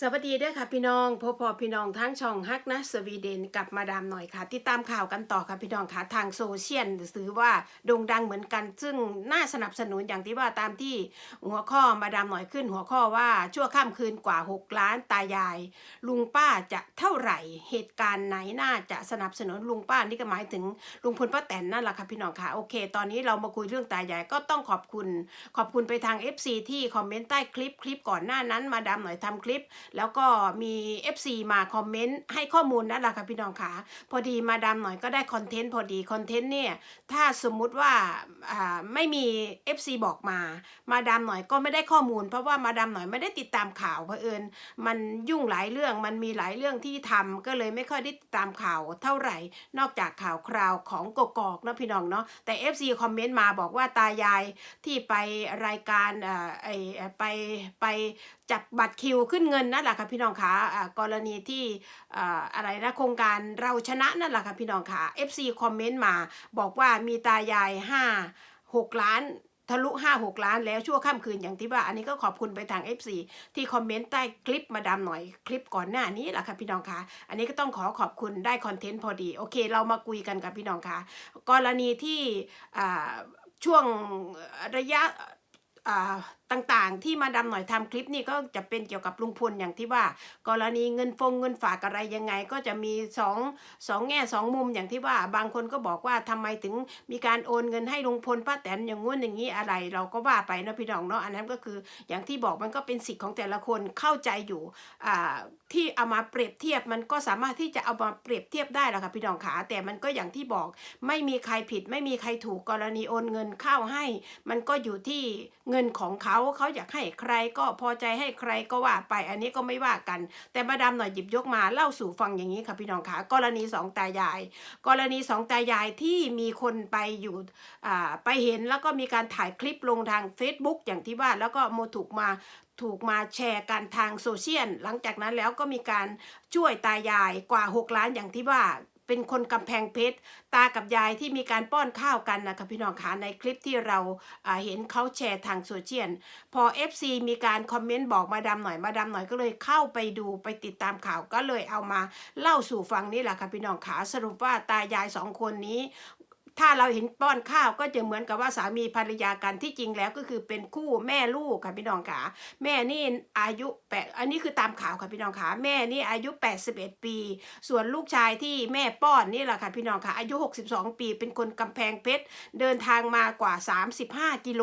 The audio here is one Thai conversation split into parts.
สวัสดีเด้วยค่ะพี่น้องพบพอพี่น้องทั้งช่องฮักนะสวีเดนกับมาดามหน่อยค่ะ ติดตามข่าวกันต่อค่ะพี่น้องค่ะทางโซเชียลหรือว่าโด่งดังเหมือนกัน ซึ่งน่าสนับสนุนอย่างที่ว่าตามที่หัวข้อมาดามหน่อยขึ้น หัวข้อว่าชั่วข้ามคืนกว่า 6 ล้านตายาย ลุงป้าจะเท่าไหร่เหตุการณ์ไหนน่าจะสนับสนุนลุงป้านี่ก็หมายถึงลุงพลป้าแตนนั่นแหละค่ะพี่น้องค่ะโอเค ตอนนี้เรามาคุยเรื่องตายายก็ต้องขอบคุณ ขอบคุณไปทาง FC ที่คอมเมนต์ใต้คลิปคลิปก่อนหน้านั้น มาดามหน่อยทำคลิปแล้วก็มี FC มาคอมเมนต์ให้ข้อมูลนั่นแหละค่ะพี่น้องค่ะพอดีมาดามหน่อยก็ได้คอนเทนต์พอดีคอนเทนต์เนี่ยถ้าสมมุติว่าไม่มี FC บอกมา มาดามหน่อยก็ไม่ได้ข้อมูล เพราะว่ามาดามหน่อยไม่ได้ติดตามข่าวเผอิญมันยุ่งหลายเรื่องมันมีหลายเรื่องที่ทำก็เลยไม่ค่อยได้ติดตามข่าวเท่าไหร่ นอกจากข่าวคราวของกกอกนะพี่น้องเนาะแต่ FC คอมเมนต์มาบอกว่าตายายที่ไปรายการไอไปไปจับบัตรคิวขึ้นเงินนั่นแหละค่ะพี่น้องคะอ่ากรณีที่อ่าอะไรนะโครงการเราชนะนั่นแหละค่ะพี่น้องคะ FC คอมเมนต์มาบอกว่ามีตายายห้าหกล้านทะลุห้าหกล้านแล้วชั่วข้ามคืนอย่างที่ว่า อันนี้ก็ขอบคุณไปทาง FC ที่คอมเมนต์ใต้คลิปมาดามหน่อยคลิปก่อนหน้านี้แหละค่ะพี่น้องคะอันนี้ก็ต้องขอขอบคุณได้คอนเทนต์พอดี โอเค เรามาคุยกันกับพี่น้องคะกรณีที่ช่วงระยะ ต่างๆ ที่มาดาหน่อยทำคลิปนี่ก็จะเป็นเกี่ยวกับลุงพลอย่างที่ว่า กรณีเงินฟงเงินฝากอะไรยังไง ก็จะมีสองสองแง่สองมุมอย่างที่ว่าบางคนก็บอกว่าทำไมถึงมีการโอนเงินให้ลุงพลป้าแตนอย่างงู้นอย่างนี้อะไร เราก็ว่าไปนะพี่น้องเนาะอันนั้นก็คืออย่างที่บอกมันก็เป็นสิทธิ์ของแต่ละคนเข้าใจอยู่ที่เอามาเปรียบเทียบมันก็สามารถที่จะเอามาเปรียบเทียบได้แหละค่ะพี่น้องขาแต่มันก็อย่างที่บอกไม่มีใครผิด ไม่มีใครถูกกรณีโอนเงินเข้าให้ มันก็อยู่ที่เงินของเขาเขาอยากให้ใครก็พอใจให้ใครก็ว่าไปอันนี้ก็ไม่ว่ากัน แต่มาดามหน่อยหยิบยกมาเล่าสู่ฟังอย่างนี้ค่ะพี่น้องคะกรณีสองตายาย กรณีสองตายายที่มีคนไปอยู่อ่าไปเห็นแล้วก็มีการถ่ายคลิปลงทาง Facebook อย่างที่ว่าแล้วก็โมถูกมาถูกมาแชร์กันทางโซเชียล หลังจากนั้นแล้วก็มีการช่วยตายายกว่า 6 ล้านอย่างที่ว่า เป็นคนกำแพงเพชร ตากับยายที่มีการป้อนข้าวกันนะคะพี่น้องคะในคลิปที่เราเห็นเขาแชร์ทางโซเชียลพอ FC มีการคอมเมนต์บอกมาดามหน่อยมาดามหน่อยก็เลยเข้าไปดูไปติดตามข่าวก็เลยเอามาเล่าสู่ฟังนี่แหละค่ะพี่น้องขาสรุปว่าตายายสองคนนี้ ถ้าเราเห็นป้อนข้าวก็จะเหมือนกับว่าสามีภรรยากันที่จริงแล้วก็คือเป็นคู่แม่ลูกค่ะพี่น้องขาแม่นี่อายุแปดอันนี้คือตามข่าวค่ะพี่น้องขาแม่นี่อายุ 81 ปี ส่วนลูกชายที่แม่ป้อนนี่แหละค่ะพี่น้องค่ะอายุ 62 ปีเป็นคนกำแพงเพชรเดินทางมากว่า 35 กิโล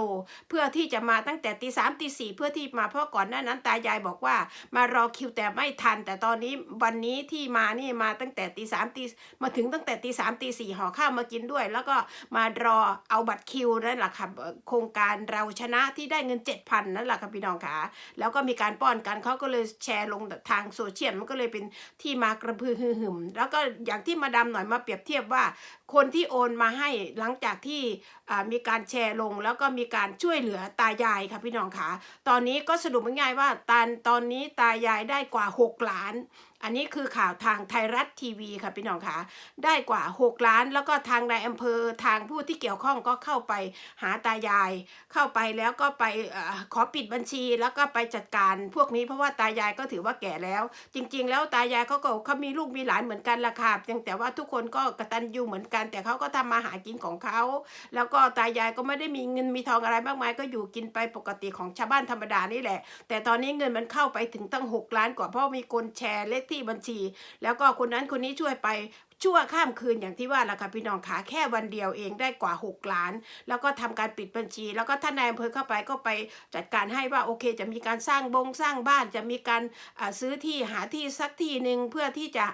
เพื่อที่จะมาตั้งแต่ตีสามตีสี่เพื่อที่มาเพราะก่อนหน้านั้นตายายบอกว่ามารอคิวแต่ไม่ทัน แต่ตอนนี้วันนี้ที่มานี่มาตั้งแต่ตีสามตีมาถึงตั้งแต่ตีสามตีสี่ห่อข้าวมากินด้วยแล้วแล้วก็มารอเอาบัตรคิวนั่นแหละค่ะโครงการเราชนะที่ได้เงิน 7,000นั่นแหละค่ะพี่น้องค่ะแล้วก็มีการป้อนกันเขาก็เลยแชร์ลงทางโซเชียลมันก็เลยเป็นที่มากระพือฮือหึมแล้วก็อย่างที่มาดามหน่อยมาเปรียบเทียบว่า คนที่โอนมาให้หลังจากที่มีการแชร์ลง แล้วก็มีการช่วยเหลือตายายค่ะพี่น้องค่ะตอนนี้ก็สรุปง่ายๆว่าตอนตอนนี้ตายายได้กว่า 6 ล้าน อันนี้คือข่าวทางไทยรัฐทีวีค่ะพี่น้องค่ะ ได้กว่า 6 ล้าน แล้วก็ทางนายอำเภอทางผู้ที่เกี่ยวข้องก็เข้าไปหาตายาย เข้าไปแล้วก็ไปอขอปิดบัญชี แล้วก็ไปจัดการพวกนี้เพราะว่าตายายก็ถือว่าแก่แล้ว จริง ๆ แล้วตายายเขาก็เขามีลูกมีหลานเหมือนกันละค่ะเพียงแต่ว่าทุกคนก็กระตัญญูเหมือนกัน แต่เขาก็ทำมาหากินของเขาแล้วก็ตายายก็ไม่ได้มีเงินมีทองอะไรมากมายก็อยู่กินไปปกติของชาวบ้านธรรมดานี่แหละ แต่ตอนนี้เงินมันเข้าไปถึงตั้ง 6 ล้านกว่าเพราะมีคนแชร์เลขที่บัญชี แล้วก็คนนั้นคนนี้ช่วยไปชั่วข้ามคืนอย่างที่ว่าละค่ะพี่น้องขาแค่วันเดียวเองได้กว่า 6 ล้าน แล้วก็ทำการปิดบัญชี แล้วก็ท่านนายอำเภอเข้าไปก็ไปจัดการให้ว่าโอเค จะมีการสร้างบงสร้างบ้านจะมีการซื้อที่หาที่สักที่หนึ่งเพื่อที่จะ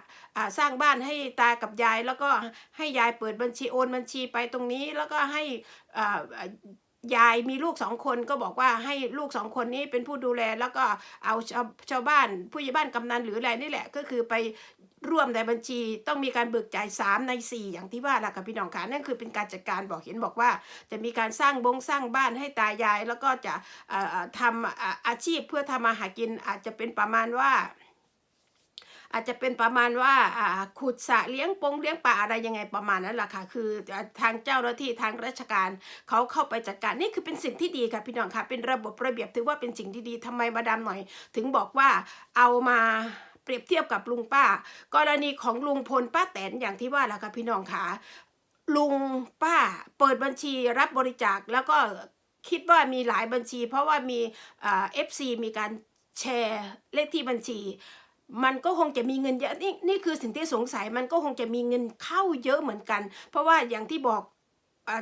สร้างบ้านให้ตากับยาย แล้วก็ให้ยายเปิดบัญชีโอนบัญชีไปตรงนี้ แล้วก็ให้อ่า ยายมีลูกสองคนก็บอกว่าให้ลูกสองคนนี้เป็นผู้ดูแล แล้วก็เอาชาวชาวบ้านผู้ใหญ่บ้านกำนันหรืออะไรนี่แหละ ก็คือไปร่วมในบัญชีต้องมีการเบิกจ่าย3ใน 4 อย่างที่ว่าล่ะค่ะพี่น้องคะนั่นคือเป็นการจัดการบอกเห็นบอกว่า จะมีการสร้างบงสร้างบ้านให้ตายาย แล้วก็จะทำอาชีพเพื่อทำมาหากินอาจจะเป็นประมาณว่า อาจจะเป็นประมาณว่าขุดสระเลี้ยงปงเลี้ยงปลาอะไรยังไงประมาณนั้นแหละค่ะ คือทางเจ้าหน้าที่ทางราชการเขาเข้าไปจัดการนี่คือเป็นสิ่งที่ดีค่ะพี่น้องค่ะ เป็นระบบระเบียบถือว่าเป็นสิ่งที่ดีทำไมมาดามหน่อย ถึงบอกว่าเอามาเปรียบเทียบกับลุงป้า กรณีของลุงพลป้าแตนอย่างที่ว่าแหละค่ะพี่น้องค่ะลุงป้าเปิดบัญชีรับบริจาคแล้วก็คิดว่ามีหลายบัญชี เพราะว่ามีเอฟซีมีการแชร์เลขที่บัญชี มันก็คงจะมีเงินเยอะนี่นี่คือสิ่งที่สงสัยมันก็คงจะมีเงินเข้าเยอะเหมือนกัน เพราะว่าอย่างที่บอก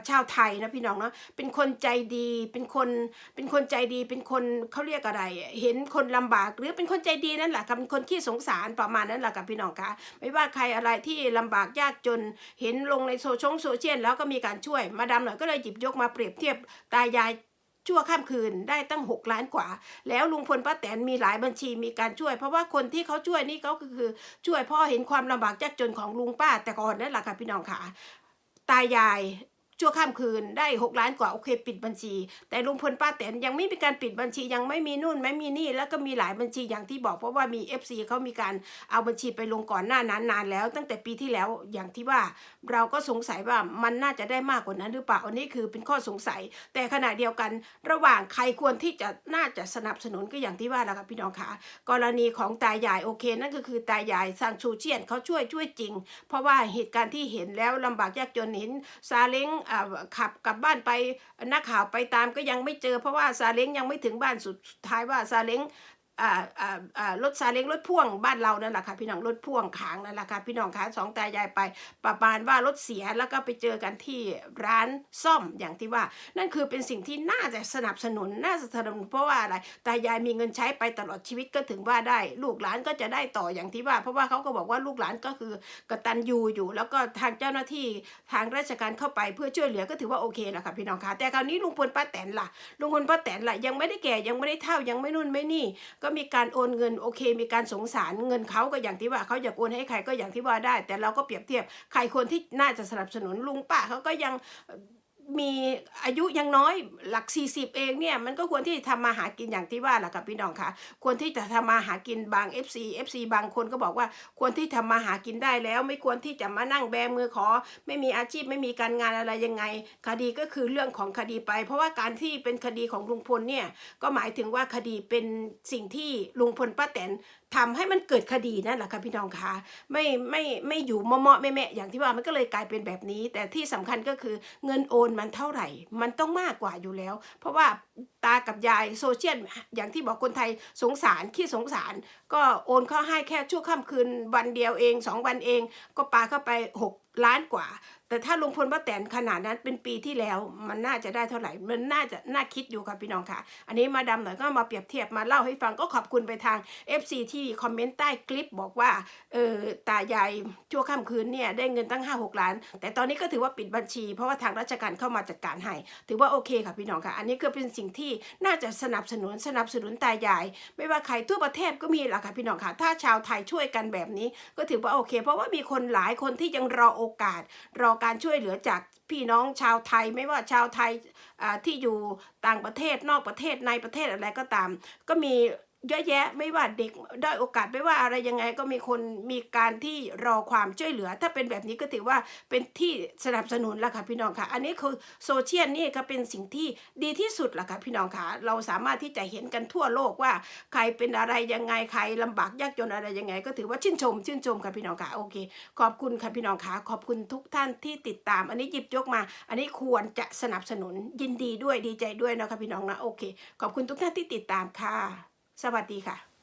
ชาวไทยนะพี่น้องเนาะเป็นคนใจดีเป็นคนเป็นคนใจดีเป็นคนเขาเรียกอะไร เห็นคนลำบากหรือเป็นคนใจดีนั่นแหละค่ะเป็นคนที่สงสารประมาณนั้นแหละค่ะพี่น้องคะไม่ว่าใครอะไรที่ลำบากยากจน เห็นลงในโซเชียลโซเชียลแล้วก็มีการช่วยมาดามหน่อยก็เลยหยิบยกมาเปรียบเทียบตายาย ชั่วข้ามคืนได้ตั้ง 6 ล้านกว่า แล้วลุงพลป้าแตนมีหลายบัญชีมีการช่วย เพราะว่าคนที่เขาช่วยนี่เขาก็คือช่วยพ่อเห็นความลำบากยากจนของลุงป้าแต่ก่อนนั่นแหละค่ะพี่น้องค่ะ ตายาย ชั่วข้ามคืนได้ 6 ล้านกว่าโอเคปิดบัญชี แต่ลุงพลป้าแตนยังไม่มีการปิดบัญชียังไม่มีนู่นไม่มีนี่ แล้วก็มีหลายบัญชีอย่างที่บอกเพราะว่ามี FC เขามีการเอาบัญชีไปลงก่อนหน้านั้นนานแล้ว ตั้งแต่ปีที่แล้วอย่างที่ว่าเราก็สงสัยว่ามันน่าจะได้มากกว่านั้นหรือเปล่าอันนี้คือเป็นข้อสงสัย แต่ขณะเดียวกันระหว่างใครควรที่จะน่าจะสนับสนุนก็อย่างที่ว่าแล้วค่ะพี่น้องคะกรณีของตายายโอเค นั่นก็คือตายายซางชูเชียนเขาช่วยช่วยจริง เพราะว่าเหตุการณ์ที่เห็นแล้วลำบากยากจนเห็นซาเล้งขับกลับบ้านไปนักข่าวไปตามก็ยังไม่เจอเพราะว่าซาเล้งยังไม่ถึงบ้านสุดท้ายว่าซาเล้ง รถซาเล้งรถพ่วงบ้านเรานั่นแหละค่ะพี่น้องรถพ่วงขางนั่นแหละค่ะพี่น้องคะสองตายายไป ประมาณว่ารถเสียแล้วก็ไปเจอกันที่ร้านซ่อมอย่างที่ว่า นั่นคือเป็นสิ่งที่น่าจะสนับสนุนน่าจะสนับสนุนเพราะว่าอะไรตายายมีเงินใช้ไปตลอดชีวิตก็ถึงว่าได้ ลูกหลานก็จะได้ต่ออย่างที่ว่า เพราะว่าเขาก็บอกว่าลูกหลานก็คือกตัญญูอยู่ แล้วก็ทางเจ้าหน้าที่ทางราชการเข้าไปเพื่อช่วยเหลือก็ถือว่าโอเคแหละค่ะพี่น้องคะแต่คราวนี้ลุงพลป้าแตนล่ะลุงพลป้าแตนล่ะยังไม่ได้แก่ยังไม่ได้เท่ายังไม่นู่นไม่นี่ก็มีการโอนเงินโอเค มีการสงสารเงินเขาก็อย่างที่ว่าเขาอยากโอนให้ใครก็อย่างที่ว่าได้ แต่เราก็เปรียบเทียบใครคนที่น่าจะสนับสนุนลุงป้าเขาก็ยัง มีอายุยังน้อยหลัก 40 เองเนี่ยมันก็ควรที่จะทำมาหากินอย่างที่ว่าแหละค่ะพี่น้องคะควรที่จะทำมาหากินบาง FC FC บางคนก็บอกว่าควรที่ทำมาหากินได้แล้ว ไม่ควรที่จะมานั่งแบมือขอ ไม่มีอาชีพไม่มีการงานอะไรยังไง คดีก็คือเรื่องของคดีไป เพราะว่าการที่เป็นคดีของลุงพลเนี่ยก็หมายถึงว่าคดีเป็นสิ่งที่ลุงพลป้าแตนทำให้มันเกิดคดีนั่นแหละค่ะพี่น้องคะไม่ไม่ไม่อยู่เมาะๆแม่อย่างที่ว่ามันก็เลยกลายเป็นแบบนี้ แต่ที่สำคัญก็คือเงินโอนมันเท่าไหร่ มันต้องมากกว่าอยู่แล้ว เพราะว่าตากับยายโซเชียลอย่างที่บอกคนไทยสงสารขี้สงสาร ก็โอนเข้าให้แค่ชั่วค่ำคืนวันเดียวเองสองวันเอง ก็ปาเข้าไป6 ล้านกว่า แต่ถ้าลุงพลป้าแตนขนาดนั้นเป็นปีที่แล้ว มันน่าจะได้เท่าไหร่ มันน่าจะน่าคิดอยู่ค่ะพี่น้องค่ะ อันนี้มาดำหน่อยก็มาเปรียบเทียบมาเล่าให้ฟังก็ขอบคุณไปทาง FC ที่คอมเมนต์ใต้คลิปบอกว่าเออตายายชั่วค่ำคืนเนี่ยได้เงินตั้ง 5 6 ล้าน แต่ตอนนี้ก็ถือว่าปิดบัญชี เพราะว่าทางราชการเข้ามาจัดการให้ ถือว่าโอเคค่ะพี่น้องค่ะ อันนี้ก็เป็นสิ่งที่น่าจะสนับสนุนสนับสนุนตายาย ไม่ว่าใครทั่วประเทศก็มีแหละค่ะพี่น้องค่ะ ถ้าชาวไทยช่วยกันแบบนี้ก็ถือว่าโอเค เพราะว่ามีคนหลายคนที่ยังรอโอกาส รอการช่วยเหลือจากพี่น้องชาวไทยไม่ว่าชาวไทยที่อยู่ต่างประเทศนอกประเทศในประเทศอะไรก็ตาม ก็มี เยอะแยะไม่ว่าเด็กได้อยโอกาสไม่ว่าอะไรยังไงก็มีคนมีการที่รอความช่วยเหลือ ถ้าเป็นแบบนี้ก็ถือว่าเป็นที่สนับสนุนแล้วค่ะพี่น้องค่ะ อันนี้คือโซเชียลนี่ก็เป็นสิ่งที่ดีที่สุดละค่ะพี่น้องค่ะ เราสามารถที่จะเห็นกันทั่วโลกว่า ใครเป็นอะไรยังไงใครลำบากยากจนอะไรยังไง ก็ถือว่าชื่นชม ชื่นชมค่ะพี่น้องค่ะโอเค ขอบคุณค่ะพี่น้องค่ะขอบคุณทุกท่านที่ติดตาม อันนี้หยิบยกมา อันนี้ควรจะสนับสนุนยินดีด้วยดีใจด้วยนะคะพี่น้องนะโอเค ขอบคุณทุกท่านที่ติดตามค่ะ สวัสดีค่ะ